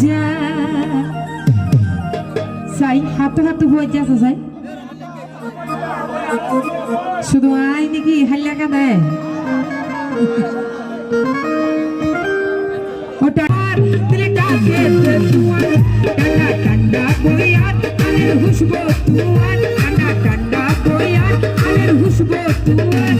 যা। সাই, হাতে হাতে হয়ে যাচ্ছে সাই। শুধু আই নাকি হাল্লা কাদায় ওটা দিলে ডাকে তুয়ার টাটা টান্ডা বইয়ার আনের হুশবো তুয়ার টাটা টান্ডা বইয়ার আনের হুশবো তুয়ার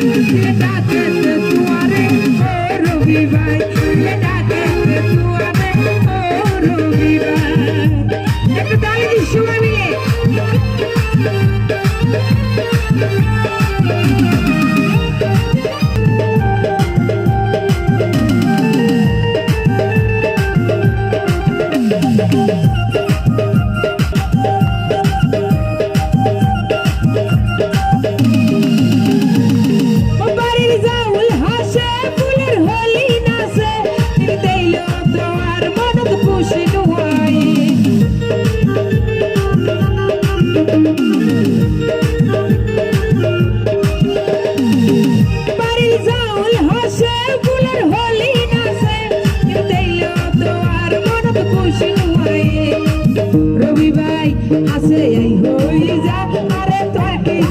I say, hey, who is that? I don't talk in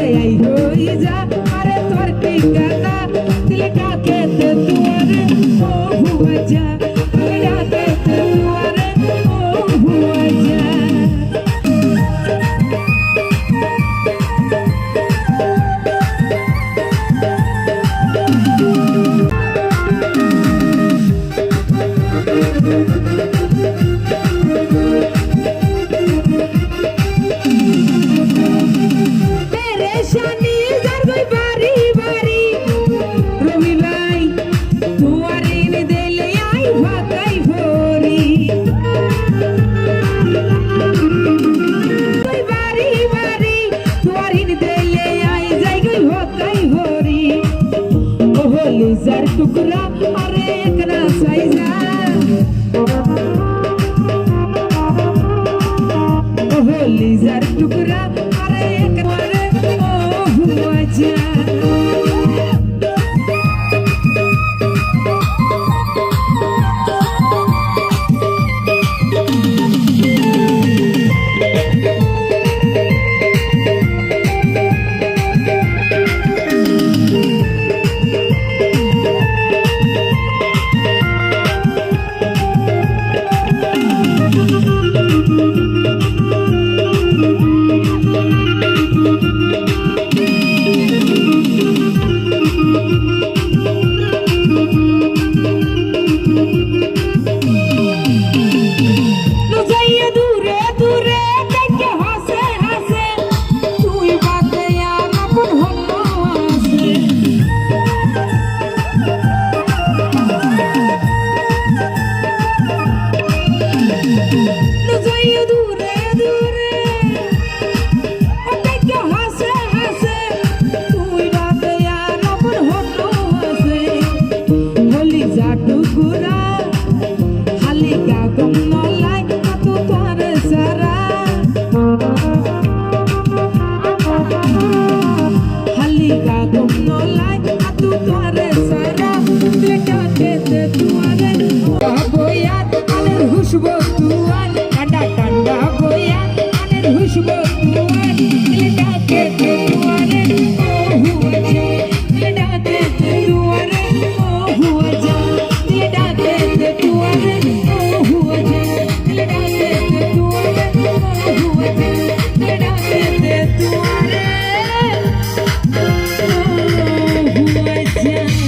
আরে তোর Pinga loser to grab a reckless loser oh, oh, oh, oh, oh, oh, oh, oh,